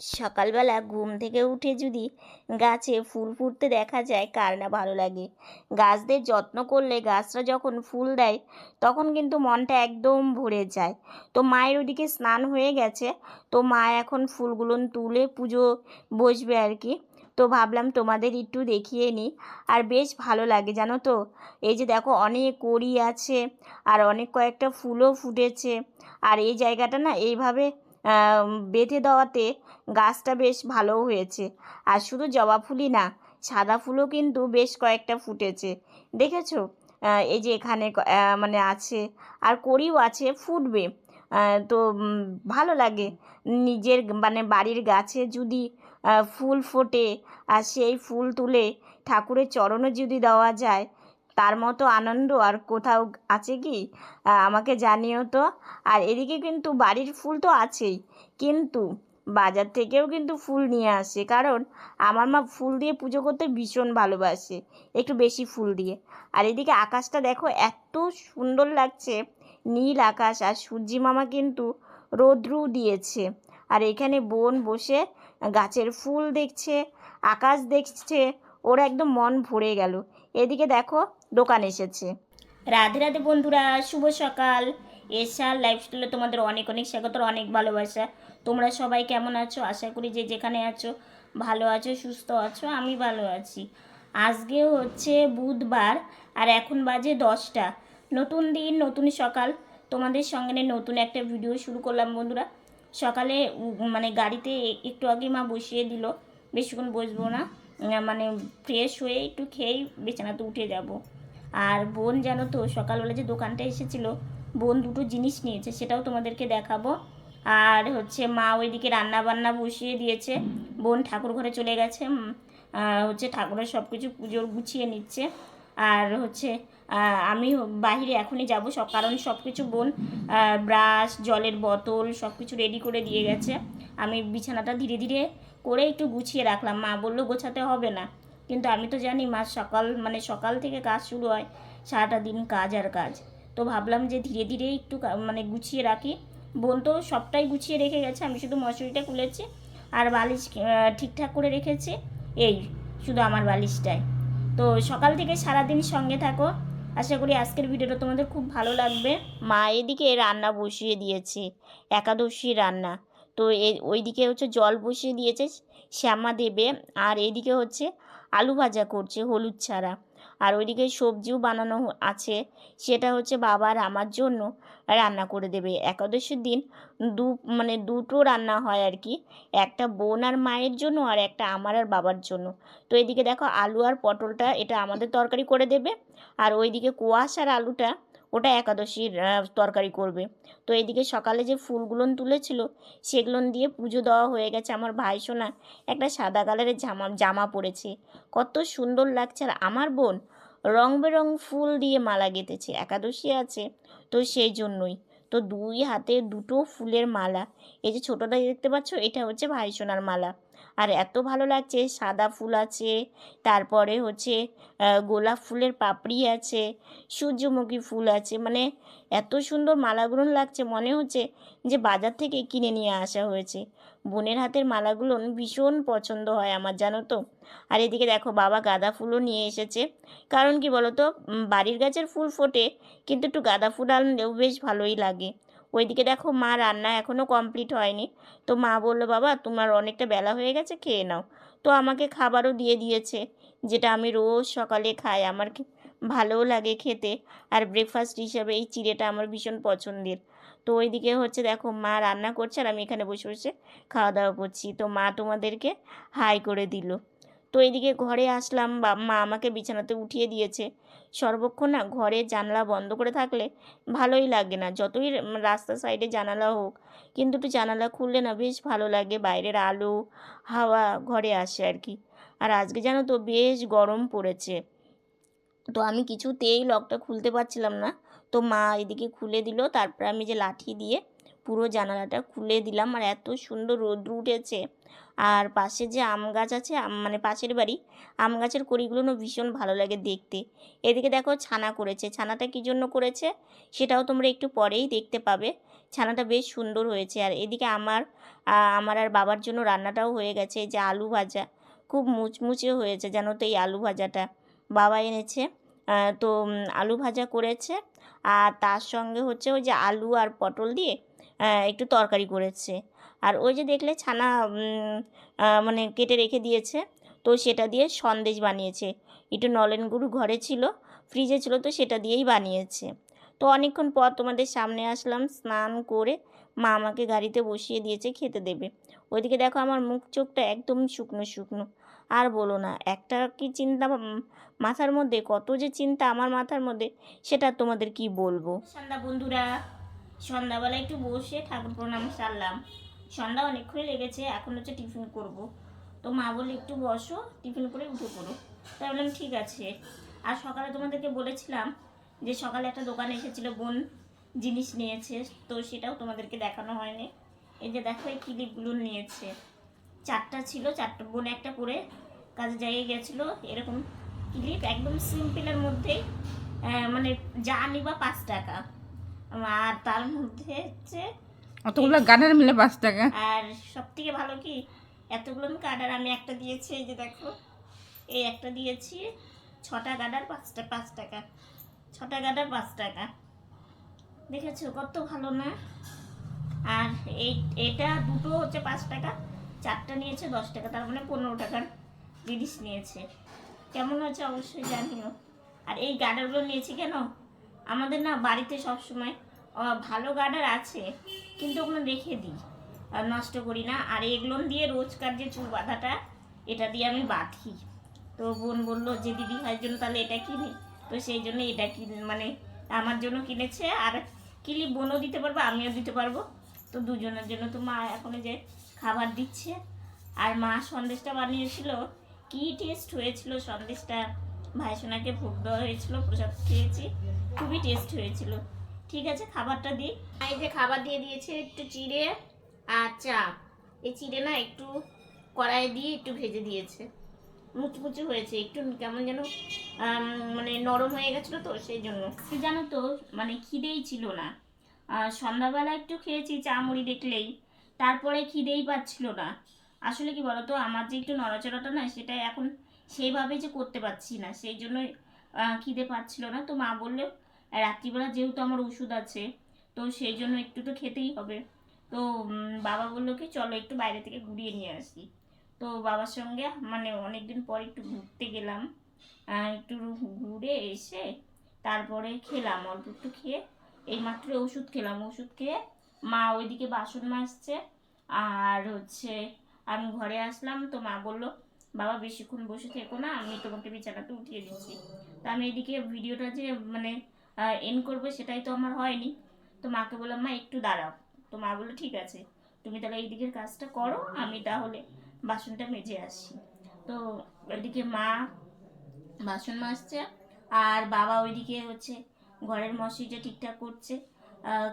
সকালবেলা ঘুম থেকে উঠে যদি গাছে ফুল ফুটতে দেখা যায়, কার না ভালো লাগে? গাছদের যত্ন করলে গাছরা যখন ফুল দেয়, তখন কিন্তু মনটা একদম ভরে যায়। তো মায়ের ওদিকে স্নান হয়ে গেছে, তো মা এখন ফুলগুলো তুলে পুজো বসবে আর কি। তো ভাবলাম তোমাদের একটু দেখিয়ে নিই। আর বেশ ভালো লাগে, জানো তো? এই যে দেখো, অনেক কড়ি আছে, আর অনেক কয়েকটা ফুলও ফুটেছে। আর এই জায়গাটা না, এইভাবে বেঁধে দেওয়াতে গাছটা বেশ ভালোও হয়েছে। আর শুধু জবা ফুলই না, সাদা ফুলও কিন্তু বেশ কয়েকটা ফুটেছে। দেখেছ? এই যে এখানে মানে আছে, আর করিও আছে, ফুটবে। তো ভালো লাগে। নিজের মানে বাড়ির গাছে যদি ফুল ফোটে, আর সেই ফুল তুলে ঠাকুরের চরণে যদি দেওয়া যায় তার মতো আনন্দ আর কোথাও আছে কি? আমাকে জানিও তো। আর এদিকে কিন্তু বাড়ির ফুল তো আছেই। কিন্তু বাজার থেকেও কিন্তু ফুল নিয়ে আসে। কারণ আমার মা ফুল দিয়ে পুজো করতে ভীষণ ভালোবাসে, একটু বেশি ফুল দিয়ে। আর এদিকে আকাশটা দেখো, এত সুন্দর লাগছে। নীল আকাশ আর সূর্যি মামা কিন্তু রৌদ্রু দিয়েছে। আর এখানে বোন বসে গাছের ফুল দেখছে, আকাশ দেখছে, ওর একদম মন ভরে গেল। এদিকে দেখো, দোকান এসেছে। রাধে রাধে বন্ধুরা, শুভ সকাল। এশার লাইফস্টাইলে তোমাদের অনেক অনেক স্বাগত অনেক ভালোবাসা। তোমরা সবাই কেমন আছো? আশা করি যে যেখানে আছো, ভালো আছো, সুস্থ আছো, আমি ভালো আছি। আজকে হচ্ছে বুধবার, আর এখন বাজে দশটা। নতুন দিন, নতুন সকাল। তোমাদের সঙ্গে নতুন একটা ভিডিও শুরু করলাম বন্ধুরা। সকালে মানে গাড়িতে একটু আগে মা বসিয়ে দিল। বেশিক্ষণ বসবো না। মানে ফ্রেশ হয়ে একটু খেয়েই বিছানাতে উঠে যাব। আর বোন জানো তো, সকালবেলা যে দোকানটা এসেছিল, বোন দুটো জিনিস নিয়েছে, সেটাও তোমাদেরকে দেখাবো। আর হচ্ছে মা ওইদিকে রান্না বান্না বসিয়ে দিয়েছে। বোন ঠাকুর ঘরে চলে গেছে হচ্ছে ঠাকুরের সব কিছু পুজোর গুছিয়ে নিচ্ছে। আর হচ্ছে আমি বাহিরে এখনই যাব, সব কারণ সব কিছু বোন ব্রাশ, জলের বোতল সব কিছু রেডি করে দিয়ে গেছে। আমি বিছানাটা ধীরে ধীরে করে একটু গুছিয়ে রাখলাম। মা বলল, গোছাতে হবে না। কিন্তু আমি তো জানি মা সকাল মানে সকাল থেকে কাজ শুরু হয়, সারাটা দিন কাজ আর কাজ। তো ভাবলাম যে ধীরে ধীরে একটু মানে গুছিয়ে রাখি। বোন তো সবটাই গুছিয়ে রেখে গেছে, আমি শুধু মশুরিটা খুলেছি আর বালিশ ঠিকঠাক করে রেখেছি। এই শুধু আমার বালিশটাই। তো সকাল থেকে সারাদিন সঙ্গে থাকো। আশা করি আজকের ভিডিওটা তোমাদের খুব ভালো লাগবে। মা এদিকে রান্না বসিয়ে দিয়েছে, একাদশী রান্না। তো এ, ওইদিকে হচ্ছে জল বসিয়ে দিয়েছে শ্যামা দেবে। আর এদিকে হচ্ছে আলু ভাজা করছে হলুদ ছাড়া। আর ওইদিকে সবজিও বানানো আছে। সেটা হচ্ছে বাবার আমার জন্য রান্না করে দেবে। একাদশীর দিন দু মানে দুটো রান্না হয় আর কি। একটা বোন আর মায়ের জন্য আর একটা আমার আর বাবার জন্য। তো এদিকে দেখো আলু আর পটলটা এটা আমাদের তরকারি করে দেবে। আর ওইদিকে কোয়াশ আর আলুটা ওটা একাদশীর তরকারি করবে। তো এদিকে সকালে যে ফুলগুলো তুলেছিল, সেগুলো দিয়ে পুজো দেওয়া হয়ে গেছে আমার ভাই সোনা। একটা সাদা কালারের জামা জামা পরেছে। কত সুন্দর লাগছে। আর আমার বোন রং বেরং ফুল দিয়ে মালা গেঁথেছে। একাদশী আছে তো সেই জন্যই। তো দুই হাতে দুটো ফুলের মালা। এই যে ছোটোটা দেখতে পাচ্ছ, এটা হচ্ছে ভাই সোনার মালা। আর এত ভালো লাগছে, সাদা ফুল আছে, তারপরে হচ্ছে গোলাপ ফুলের পাপড়ি আছে, সূর্যমুখী ফুল আছে মানে এত সুন্দর মালাগুলো লাগছে, মনে হচ্ছে যে বাজার থেকে কিনে নিয়ে আসা হয়েছে। বোনের হাতের মালাগুলো ভীষণ পছন্দ হয় আমার, জানো তো? আর এদিকে দেখো, বাবা গাঁদা ফুলও নিয়ে এসেছে। কারণ কি বলো তো বাড়ির গাছের ফুল ফোটে, কিন্তু একটু গাঁদা ফুল আনলেও বেশ ভালোই লাগে। ওইদিকে দেখো মা রান্না এখনও কমপ্লিট হয়নি। তো মা বলল, বাবা, তোমার অনেকটা বেলা হয়ে গেছে, খেয়ে নাও। তো আমাকে খাবারও দিয়ে দিয়েছে, যেটা আমি রোজ সকালে খাই। আমার ভালোও লাগে খেতে। আর ব্রেকফাস্ট হিসাবে এই চিড়েটা আমার ভীষণ পছন্দের। তো ওইদিকে হচ্ছে দেখো, মা রান্না করছে আর আমি এখানে বসে বসে খাওয়া দাওয়া করছি। তো মা তোমাদেরকে হাই করে দিল। তো এইদিকে ঘরে আসলাম বা মা আমাকে বিছানাতে উঠিয়ে দিয়েছে। সর্বক্ষণ না ঘরে জানলা বন্ধ করে থাকলে ভালোই লাগে না, যতই র- রাস্তার সাইডে জানালা হোক। কিন্তু একটু জানালা খুললে না বেশ ভালো লাগে, বাইরের আলো, হাওয়া ঘরে আসে আর কি। আর আজকে জানো তো বেশ গরম পড়েছে। তো আমি কিছুতেই লকটা খুলতে পারছিলাম না। তো মা এদিকে খুলে দিল, তারপর আমি যে লাঠি দিয়ে পুরো জানালাটা খুলে দিলাম আর এত সুন্দর রোদ্র উঠেছে। আর পাশে যে আম গাছ আছে মানে পাশের বাড়ি, আম গাছের কড়িগুলো না ভীষণ ভালো লাগে দেখতে। এদিকে দেখো ছানা করেছে। ছানাটা কী জন্য করেছে সেটাও তোমরা একটু পরেই দেখতে পাবে। ছানাটা বেশ সুন্দর হয়েছে। আর এদিকে আমার আমার আর বাবার জন্য রান্নাটাও হয়ে গেছে। যে আলু ভাজা, খুব মুচমুচে হয়েছে জানো তো এই আলু ভাজাটা। বাবা এনেছে তো আলু ভাজা করেছে। আর তার সঙ্গে হচ্ছে ওই যে আলু আর পটল দিয়ে একটু তরকারি করেছে। আর ওই যে দেখলে ছানা মানে কেটে রেখে দিয়েছে, তো সেটা দিয়ে সন্দেশ বানিয়েছে। একটু নলেন গুরু ঘরে ছিল, ফ্রিজে ছিল, তো সেটা দিয়েই বানিয়েছে। তো অনেকক্ষণ পর তোমাদের সামনে আসলাম, স্নান করে মা আমাকে গাড়িতে বসিয়ে দিয়েছে, খেতে দেবে। ওইদিকে দেখো আমার মুখ চোখটা একদম শুকনো শুকনো। আর বলো না, একটা কি চিন্তা মাথার মধ্যে, কত যে চিন্তা আমার মাথার মধ্যে, সেটা তোমাদের কি বলব? বন্ধুরা সন্ধ্যাবেলা একটু বসে ঠাকুর প্রণাম সারলাম। সন্ধ্যা অনেকক্ষণই লেগেছে, এখন হচ্ছে টিফিন করব। তো মা বলে একটু বসো, টিফিন করে উঠে পড়ো। তাই বললাম, ঠিক আছে। আর সকালে তোমাদেরকে বলেছিলাম যে সকালে একটা দোকানে এসেছিল বোন জিনিস নিয়েছে, তো সেটাও তোমাদেরকে দেখানো হয়নি। এই যে দেখো, এই ক্লিপগুলো নিয়েছে। চারটা ছিল, চারটা বোন একটা করে কাজে জায়গায় গেছিল। এরকম ক্লিপ একদম সিম্পলের মধ্যেই মানে যা নিবা পাঁচ টাকা। আর তার মধ্যে হচ্ছে অতগুলো গানের মিলে পাঁচ টাকা। আর সব থেকে ভালো কি? এতগুলো কার্ডার আমি একটা দিয়েছি এই যে দেখো এই একটা দিয়েছি ছটা গাডার পাঁচটা পাঁচ টাকা ছটা গাডার পাঁচ টাকা। দেখেছ কত ভালো না? আর এই এটা দুটো হচ্ছে পাঁচ টাকা চারটা নিয়েছে দশ টাকা তার মানে পনেরো টাকার জিনিস নিয়েছে। কেমন হয়েছে অবশ্যই জানিও। আর এই গার্ডারগুলো নিয়েছি কেন? আমাদের না বাড়িতে সব সময় ভালো গার্ডার আছে, কিন্তু ওগুলো রেখে দিই। নষ্ট করি না। আর এগুলো দিয়ে রোজকার যে চুল বাঁধাটা, এটা দিয়ে আমি বাঁধি। তো বোন বলল যে দিদি ভাইয়ের জন্য তাহলে এটা কিনি। তো সেই জন্য এটা কিন মানে আমার জন্য কিনেছে। আর কিলি বোনও দিতে পারব, আমিও দিতে পারব। তো দুজনের জন্য তো মা এখন যে খাবার দিচ্ছে। আর মা সন্দেশটা বানিয়েছিল। কি টেস্ট হয়েছিল সন্দেশটা ভাই সোনাকে ভোগ দেওয়া হয়েছিল, প্রসাদ খেয়েছি, খুবই টেস্ট হয়েছিল। ঠিক আছে, খাবারটা দিই। এই যে খাবার দিয়ে দিয়েছে একটু চিড়ে আর চা। এই চিড়ে না একটু কড়াই দিয়ে একটু ভেজে দিয়েছে। মুচমুচে হয়েছে, একটু কেমন যেন মানে নরম হয়ে গেছিল তো, সেই জন্য। জানো তো মানে খিদেই ছিল না। সন্ধ্যাবেলা একটু খেয়েছি চা মুড়ি দেখলেই, তারপরে খিদেই পাচ্ছিল না। আসলে কি বলতো, আমার যে একটু নড়াচড়াটা না সেটা এখন সেইভাবে যে করতে পারছি না সেই জন্যই আহ, খিদে পাচ্ছিল না। তো মা বলল রাত্রিবেলা যেহেতু আমার ওষুধ আছে তো সেই জন্য একটু তো খেতেই হবে। তো বাবা বলল কি চলো একটু বাইরে থেকে ঘুরিয়ে নিয়ে আসি। তো বাবার সঙ্গে মানে অনেকদিন পর একটু ঘুরতে গেলাম। একটু ঘুরে এসে তারপরে খেলাম অল্প একটু খেয়ে এইমাত্র ওষুধ খেলাম। ওষুধ খেয়ে মা ওইদিকে বাসন মাজছে আর হচ্ছে আমি ঘরে আসলাম। তো মা বলল বাবা বেশিক্ষণ বসে থেকো না, আমি তোমাকে বিছানাতে উঠিয়ে দিচ্ছি। তো আমি এদিকে ভিডিওটা যে মানে এন করব সেটাই তো আমার হয়নি। তো মাকে বললাম, মা, একটু দাঁড়াও। তো মা বলল, ঠিক আছে, তুমি তাহলে এই দিকের কাজটা করো, আমি তাহলে বাসনটা মেজে আসি তো ওইদিকে মা বাসন মাজছে, আর বাবা ওইদিকে হচ্ছে ঘরের মশিটা ঠিকঠাক করছে।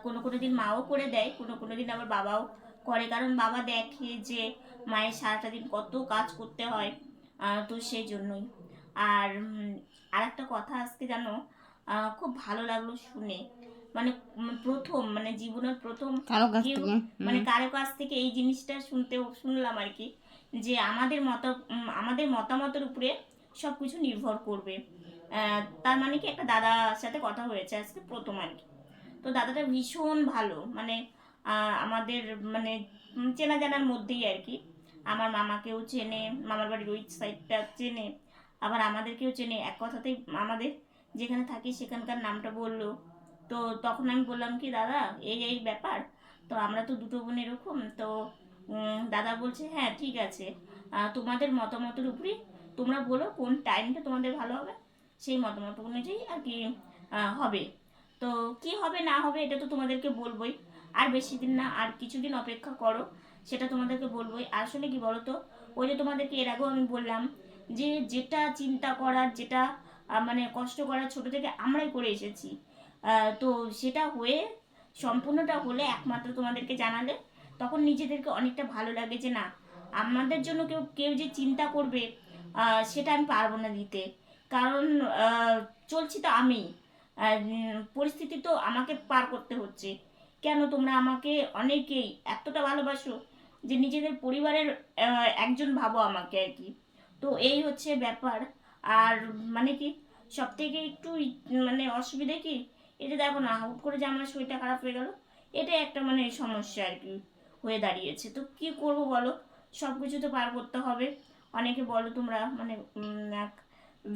কোনো কোনো দিন মাও করে দেয়, কোনো কোনো দিন আবার বাবাও করে। কারণ বাবা দেখে যে মায়ের সারাটা দিন কত কাজ করতে হয় তো সেই জন্যই। আর আর একটা কথা আজকে জানো খুব ভালো লাগল শুনে। মানে প্রথম মানে জীবনের প্রথম মানে কারও কাছ থেকে এই জিনিসটা শুনতে শুনলাম আর কি যে আমাদের মত আমাদের মতামতের উপরে সব কিছু নির্ভর করবে। আহ, তার মানে কি একটা দাদার সাথে কথা হয়েছে আজকে প্রথম আর কি। তো দাদাটা ভীষণ ভালো মানে আমাদের মানে চেনা জানার মধ্যেই আর কি। আমার মামাকেও চেনে, মামার বাড়ির ওই সাইডটা চেনে, আবার আমাদেরকেও চেনে। এক কথাতেই আমাদের যেখানে থাকি সেখানকার নামটা বলল। তো তখন আমি বললাম কি, দাদা, এই এই ব্যাপার। তো আমরা তো দুটো বোন এরকম। তো দাদা বলছে হ্যাঁ ঠিক আছে। তোমাদের মতামতের উপরেই তোমরা বলো কোন টাইমটা তোমাদের ভালো হবে। সেই মতামত অনুযায়ী আর কি হবে। তো কি হবে না হবে এটা তো তোমাদেরকে বলবোই। আর বেশি দিন না, আর কিছুদিন অপেক্ষা করো, সেটা তোমাদেরকে বলবোই। আসলে কি বলো তো ওই যে তোমাদেরকে এর আগেও আমি বললাম যে যেটা চিন্তা করার যেটা মানে কষ্ট করার ছোট থেকে আমরাই করে এসেছি। তো সেটা হয়ে, সম্পূর্ণটা হলে একমাত্র তোমাদেরকে জানালে, তখন নিজেদেরকে অনেকটা ভালো লাগে যে না, আমাদের জন্য কেউ কেউ যে চিন্তা করবে সেটা আমি পারব না দিতে। কারণ চলছি তো আমি পরিস্থিতি তো আমাকে পার করতে হচ্ছে। কেন তোমরা আমাকে অনেকেই এতটা ভালোবাসো যে নিজেদের পরিবারের একজন ভাবো আমাকে আর কি। তো এই হচ্ছে ব্যাপার। আর মানে কি সব থেকে একটু মানে অসুবিধা কি এটা দেখো না, হুট করে যে আমার শরীরটা খারাপ হয়ে গেল, এটাই একটা মানে সমস্যা আর কি হয়ে দাঁড়িয়েছে। তো কি করব বলো? সব কিছু তো পার করতে হবে। অনেকে বলো তোমরা মানে এক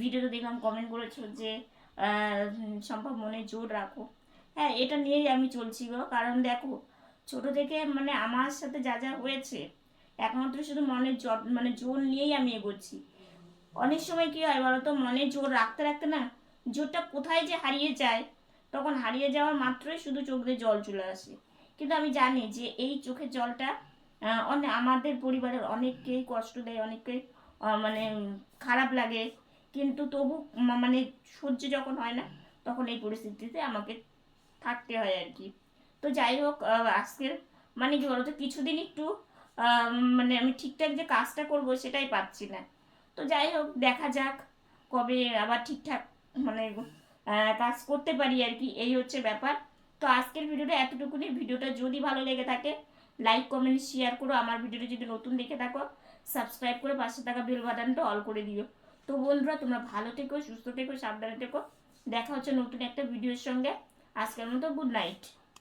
ভিডিওতে দেখলাম কমেন্ট করেছ যে সম্ভব মনে জোর রাখো। হ্যাঁ এটা নিয়েই আমি চলছি গো। কারণ দেখো, ছোট থেকে মানে আমার সাথে যা যা হয়েছে, একমাত্র শুধু মনের জট মানে জোর নিয়েই আমি এগোচ্ছি। অনেক সময় কি হয় বলতো, মনে জোর রাখতে রাখতে না, জোরটা কোথায় যে হারিয়ে যায়, তখন হারিয়ে যাওয়ার মাত্রই শুধু চোখ দিয়ে জল চলে আসে। কিন্তু আমি জানি যে এই চোখের জলটা অনেক আমাদের পরিবারের অনেককেই কষ্ট দেয়, অনেককেই মানে খারাপ লাগে। কিন্তু তবু মানে সহ্য যখন হয় না, তখন এই পরিস্থিতিতে আমাকে থাকতে হয় আর কি। তো যাই হোক আজকের মানে কি বলতো, কিছুদিন একটু মানে আমি ঠিকঠাক যে কাজটা করব সেটাই পাচ্ছি না। তো যাই হোক, দেখা যাক কবে আবার ঠিকঠাক মানে কাজ করতে পারি আর কি, এই হচ্ছে ব্যাপার। তো আজকের ভিডিওটা এতটুকুনি। ভিডিওটা যদি ভালো লেগে থাকে লাইক কমেন্ট শেয়ার করো। আমার ভিডিওটা যদি নতুন দেখে থাকো সাবস্ক্রাইব করে পাশে থাকা বেল বাটনটা অল করে দিও। তো বন্ধুরা, তোমরা ভালো থেকো, সুস্থ থেকো, সাবধানে থেকো। দেখা হচ্ছে নতুন একটা ভিডিওর সঙ্গে। আজকের মতো গুড নাইট।